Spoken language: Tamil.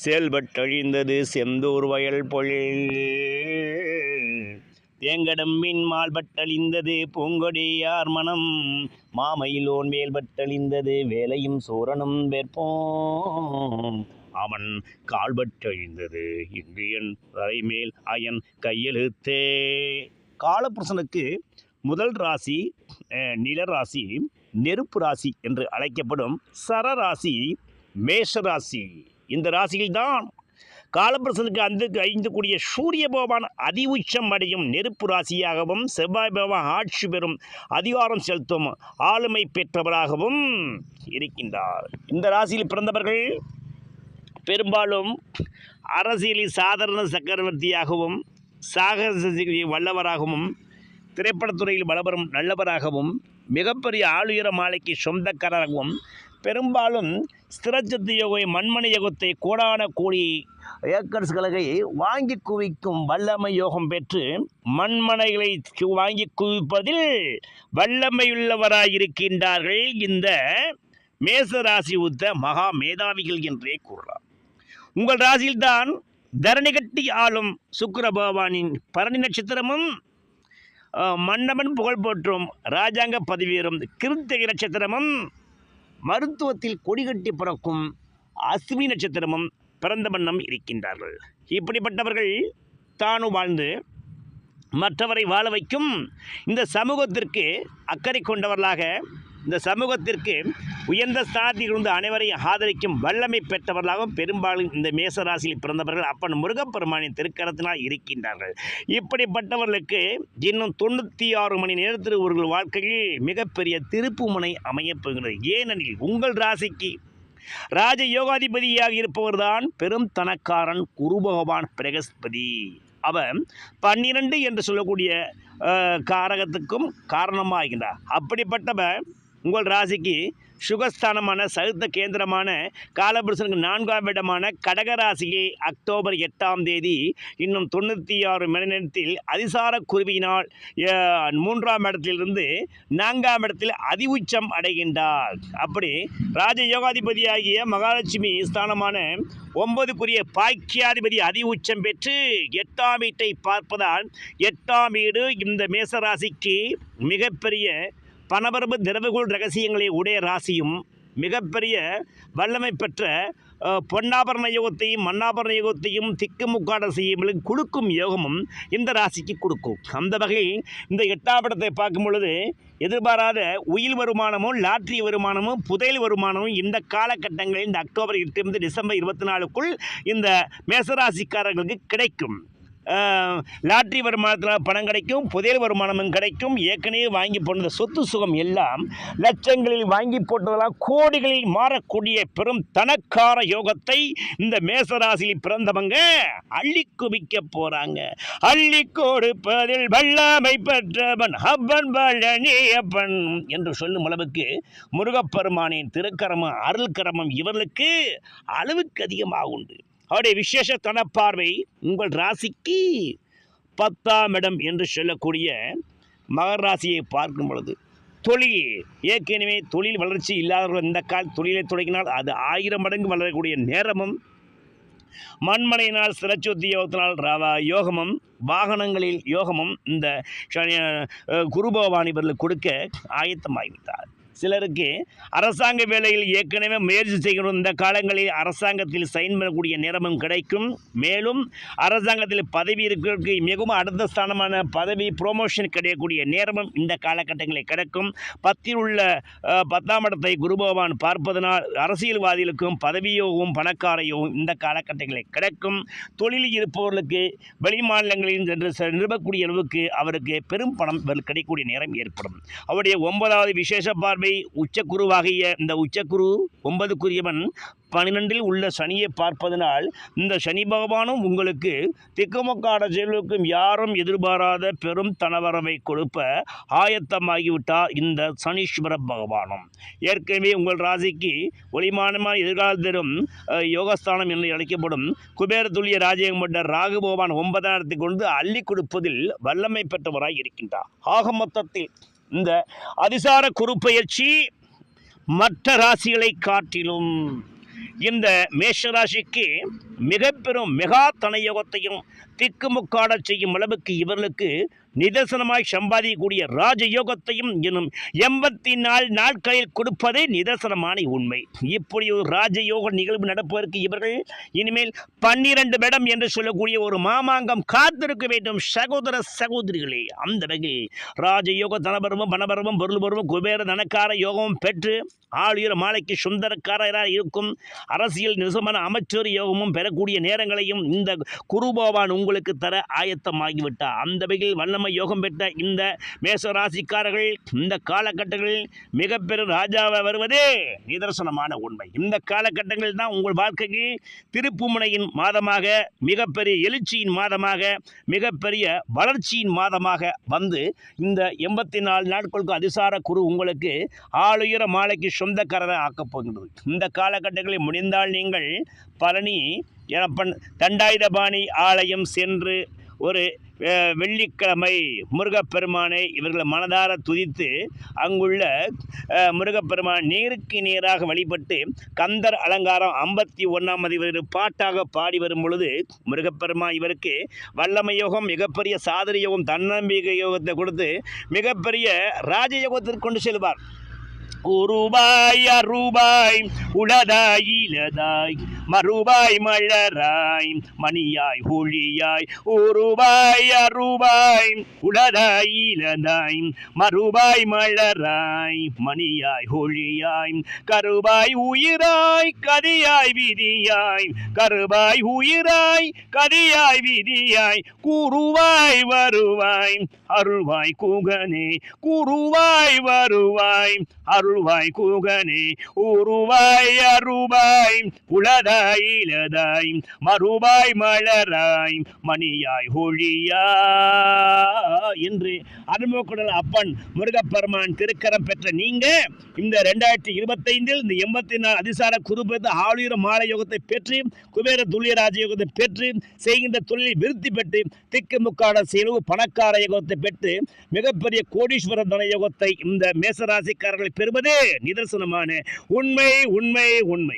செயல்பட்டழிந்தது செந்தூர் வயல் பொழில். தேங்கடம்பின் மால்பட்டழிந்தது பூங்கொடியார் மனம். மாமயிலோன் மேல்பட்டழிந்தது வேலையும் சூரனும் வேற்போம். அவன் கால்பட்டழிந்தது இங்கு என் தலைமேல் அயன் கையெழுத்தே. காலபுருஷனுக்கு முதல் ராசி நிலராசி நெருப்பு ராசி என்று அழைக்கப்படும் சரராசி மேஷராசி இந்த ராசியில்தான் காலபிரசனுக்கு அந்த ஐந்து கூடிய சூரிய பகவான் அதி உச்சம் அடையும் நெருப்பு ராசியாகவும் செவ்வாய் பகவான் ஆட்சி பெறும் அதிகாரம் செலுத்தும் ஆளுமை பெற்றவராகவும் இருக்கின்றார். இந்த ராசியில் பிறந்தவர்கள் பெரும்பாலும் அரசியலில் சாதாரண சக்கரவர்த்தியாகவும் சாகச வல்லவராகவும் திரைப்படத்துறையில் வளவரும் நல்லவராகவும் மிகப்பெரிய ஆளுயர மாலைக்கு சொந்தக்காரராகவும் பெரும்பாலும் ஸ்திரச்சத்து யோகை மண்மனை யோகத்தை கோடான கோடி ஏக்கர்ஸ் கலகை வாங்கி குவிக்கும் வல்லமை யோகம் பெற்று மண்மனைகளை வாங்கி குவிப்பதில் வல்லமையுள்ளவராயிருக்கின்றார்கள் இந்த மேசராசி உத்த மகா மேதாவிகள் என்றே கூறலாம். உங்கள் ராசியில்தான் தரணி கட்டி ஆளும் சுக்கர பகவானின் பரணி நட்சத்திரமும் மன்னமன் புகழ் போற்றும் ராஜாங்க பதவியேறும் கிருத்திகை நட்சத்திரமும் மருத்துவத்தில் கொடிகட்டி பிறக்கும் அஸ்வினி நட்சத்திரமும் பிறந்த வண்ணம் இருக்கின்றார்கள். இப்படிப்பட்டவர்கள் தானும் வாழ்ந்து மற்றவரை வாழ வைக்கும் இந்த சமூகத்திற்கு அக்கறை கொண்டவர்களாக இந்த சமூகத்திற்கு உயர்ந்த ஸ்தானத்தில் இருந்து அனைவரையும் ஆதரிக்கும் வல்லமை பெற்றவர்களாகவும் பெரும்பாலும் இந்த மேசராசியில் பிறந்தவர்கள் அப்பன் முருகப்பெருமானின் திருக்கரத்தினால் இருக்கின்றார்கள். இப்படிப்பட்டவர்களுக்கு இன்னும் தொண்ணூற்றி ஆறு மணி நேரத்தில் இவர்கள் வாழ்க்கையில் மிகப்பெரிய திருப்புமுனை முனை அமையப்போகிறது ஏனெனில் உங்கள் ராசிக்கு ராஜ யோகாதிபதியாக இருப்பவர்தான் பெரும் தனக்காரன் குரு பகவான் பிரகஸ்பதி. அவன் பன்னிரண்டு என்று சொல்லக்கூடிய காரகத்துக்கும் காரணமாகின்றார். அப்படிப்பட்டவன் உங்கள் ராசிக்கு சுகஸ்தானமான சகுத்த கேந்திரமான காலபுருஷனுக்கு நான்காம் இடமான கடக ராசியை அக்டோபர் எட்டாம் தேதி இன்னும் தொண்ணூற்றி ஆறு மணி நேரத்தில் அதிசார குருவியினால் மூன்றாம் இடத்திலிருந்து நான்காம் இடத்தில் அதி உச்சம் அடைகின்றார். அப்படி ராஜ யோகாதிபதியாகிய மகாலட்சுமி ஸ்தானமான ஒன்பதுக்குரிய பாக்கியாதிபதி அதி உச்சம் பெற்று எட்டாம் வீட்டை பார்ப்பதால் எட்டாம் வீடு இந்த மேசராசிக்கு மிகப்பெரிய பணபரப்பு திரவகுள் ரகசியங்களை உடைய ராசியும் மிகப்பெரிய வல்லமை பெற்ற பொன்னாபரண யோகத்தையும் மன்னாபரண யோகத்தையும் திக்குமுக்காட செய்யும் கொடுக்கும் யோகமும் இந்த ராசிக்கு கொடுக்கும். அந்த வகையில் இந்த எட்டாம் இடத்தை பார்க்கும் பொழுது எதிர்பாராத உயில் வருமானமும் லாட்ரி வருமானமும் புதையல் வருமானமும் இந்த காலகட்டங்களில் இந்த அக்டோபர் எட்டு டிசம்பர் இருபத்தி நாலுக்குள் இந்த மேசராசிக்காரர்களுக்கு கிடைக்கும். லாட்ரி வருமானத்தில் பணம் கிடைக்கும் புதையல் வருமானமும் கிடைக்கும். ஏற்கனவே வாங்கி போன சொத்து சுகம் எல்லாம் லட்சங்களில் வாங்கி போட்டதெல்லாம் கோடிகளில் மாறக்கூடிய பெரும் தனக்கார யோகத்தை இந்த மேசராசியில் பிறந்தவங்க அள்ளி குவிக்க போகிறாங்க அள்ளி கொடுப்பதில் வல்லாமை பெற்றவன் அப்பன் பழனியப்பன் என்று சொல்லும் அளவுக்கு முருகப்பெருமானின் திருக்கரமும் அருள் கரமும் இவர்களுக்கு அளவுக்கு அதிகமாக உண்டு. அவருடைய விசேஷ தனப்பார்வை உங்கள் ராசிக்கு பத்தாம் இடம் என்று சொல்லக்கூடிய மகர ராசியை பார்க்கும் பொழுது தொழில். ஏற்கனவே தொழில் வளர்ச்சி இல்லாதவர்கள் இந்த கால் தொழிலை தொடங்கினால் அது ஆயிரம் மடங்கு வளரக்கூடிய நேரமும் மண்மனையினால் சிறச்சொத்தி யோகத்தினால் ரவ- யோகமும் வாகனங்களில் யோகமும் இந்த குரு பகவான் இவர்களுக்கு கொடுக்க ஆயத்தமாகிவிட்டார். சிலருக்கு அரசாங்க வேலையில் ஏற்கனவே முயற்சி செய்கிற இந்த காலங்களில் அரசாங்கத்தில் சைன் பண்ணக்கூடிய நேரமும் கிடைக்கும். மேலும் அரசாங்கத்தில் பதவி இருக்கிறதுக்கு மிகவும் அடுத்த ஸ்தானமான பதவி ப்ரொமோஷன் கிடைக்கக்கூடிய நேரமும் இந்த காலகட்டங்களில் கிடைக்கும். பத்தில் உள்ள பத்தாம் இடத்தை குரு பகவான் பார்ப்பதனால் அரசியல்வாதிகளுக்கும் பதவியோகவும் பணக்காரையும் இந்த காலகட்டங்களில் கிடைக்கும். தொழிலில் இருப்பவர்களுக்கு வெளி மாநிலங்களில் சென்று செ- நிறுவக்கூடிய அளவுக்கு அவருக்கு பெரும் பணம் கிடைக்கக்கூடிய நேரம் ஏற்படும். அவருடைய ஒன்பதாவது விசேஷ பார்வை உச்சக்குருவாகிய இந்த உச்சக்குரு ஒன்பதுக்குரியவன் பனிரெண்டில் உள்ள சனியை பார்ப்பதனால் இந்த சனி பகவானும் உங்களுக்கு திக்குமுக்காட செயலுக்கும் யாரும் எதிர்பாராத பெரும் தனவரவை கொடுப்ப ஆயத்தமாகிவிட்டார் இந்த சனீஸ்வர பகவானும். ஏற்கனவே உங்கள் ராசிக்கு ஒளிமானமான எதிர்காலம் தரும் யோகஸ்தானம் என்று அழைக்கப்படும் குபேர ராஜயம் கொண்ட ராகு பகவான் ஒன்பதாயிரத்தை கொண்டு அள்ளி கொடுப்பதில் வல்லமை பெற்றவராய் இருக்கின்றார். ஆக மொத்தத்தில் இந்த அதிசார குறுப்பெயர்ச்சி மற்ற ராசிகளை காட்டிலும் இந்த மேஷராசிக்கு மிக பெரும் மெகா தனயோகத்தையும் திக்குமுக்காடச் செய்யும் அளவுக்கு இவர்களுக்கு நிதர்சனமாய் சம்பாதிக்கக்கூடிய ராஜயோகத்தையும் எனும் எண்பத்தி நாலு நாட்களில் கொடுப்பதே நிதர்சனமான உண்மை. இப்படி ஒரு ராஜயோக நிகழ்வு நடப்பதற்கு இவர்கள் இனிமேல் பன்னிரண்டு மேடம் என்று சொல்லக்கூடிய ஒரு மாமாங்கம் காத்திருக்க வேண்டும். சகோதர சகோதரிகளே அந்த வகையில் ராஜயோக தனபருவம் பணபருவம் பொருள் பருவம் குபேர தனக்கார யோகமும் பெற்று ஆளுயர் மாலைக்கு சுந்தரக்காரராக இருக்கும் அரசியல் நிசமான அமைச்சர் யோகமும் பெறக்கூடிய நேரங்களையும் இந்த குருபோவான் உங்கள் உங்களுக்கு தர ஆயத்தமாகிவிட்டார் அந்த வகையில் வல்லமை யோகம் பெற்ற இந்த மேச ராசிக்காரர்கள் இந்த காலகட்டங்களில் மிக பெரும் ராஜாவை வருவதே நிதர்சனமான உண்மை. இந்த காலகட்டங்களில் தான் உங்கள் வாழ்க்கைக்கு திருப்புமுனையின் மாதமாக மிகப்பெரிய எழுச்சியின் மாதமாக மிகப்பெரிய வளர்ச்சியின் மாதமாக வந்து இந்த எண்பத்தி நாலு நாட்களுக்கு அதிசார குரு உங்களுக்கு ஆளுயர மாலைக்கு சொந்தக்காரராக ஆக்கப் போகின்றது. இந்த காலகட்டங்களில் முடிந்தால் நீங்கள் பழனி எனப்பன் தண்டாயுதபாணி ஆலயம் சென்று ஒரு வெள்ளிக்கிழமை முருகப்பெருமானை இவர்களை மனதார துதித்து அங்குள்ள முருகப்பெருமான் நேருக்கு நேராக வழிபட்டு கந்தர் அலங்காரம் ஐம்பத்தி ஒன்றாம் இவர் பாட்டாக பாடி வரும் பொழுது முருகப்பெருமான் இவருக்கு வல்லமை யோகம் மிகப்பெரிய சாதனை யோகம் தன்னம்பிக்கை யோகத்தை கொடுத்து மிகப்பெரிய ராஜயோகத்திற்கு கொண்டு செல்வார். உருபாய் அருபாய் உலதாய் இலதாய் மறுவாய் மலராய் மணியாய் ஒளியாய் உருபாய் அருவாய் உளதாய் இலதாய் மறுவாய் மலராய் மணியாய் ஒளியாய் கருவாய் உயிராய் கதியாய் விதியாய் கருவாய் உயிராய் கதியாய் விதியாய் கூறுவாய் வருவாய் அருள்வாய் கூகனே கூறுவாய் வருவாய் அருள்வாய் கூகனே உருவாய் அருவாய் உளதாய் இலதாய் மறுபாய் மலராய் மணியாய் ஒழியா என்று அருமக்குடல் அப்பன் முருகப்பெருமான் திருக்கரம் பெற்ற நீங்க இந்த ரெண்டாயிரத்தி இருபத்தைந்தில் இந்த எண்பத்தி நாலு அதிசார குருபெற்று ஆளுயர மாலை யோகத்தை பெற்று குபேர துல்லிய ராஜயோகத்தை பெற்று செய்கின்ற தொழிலை விருத்தி பெற்று திக்கு முக்காட செலவு பணக்கார யோகத்தை பெற்று மிகப்பெரிய கோடீஸ்வர தன யோகத்தை இந்த மேசராசிக்காரர்களை பெறுவதே நிதர்சனமான உண்மை உண்மை உண்மை.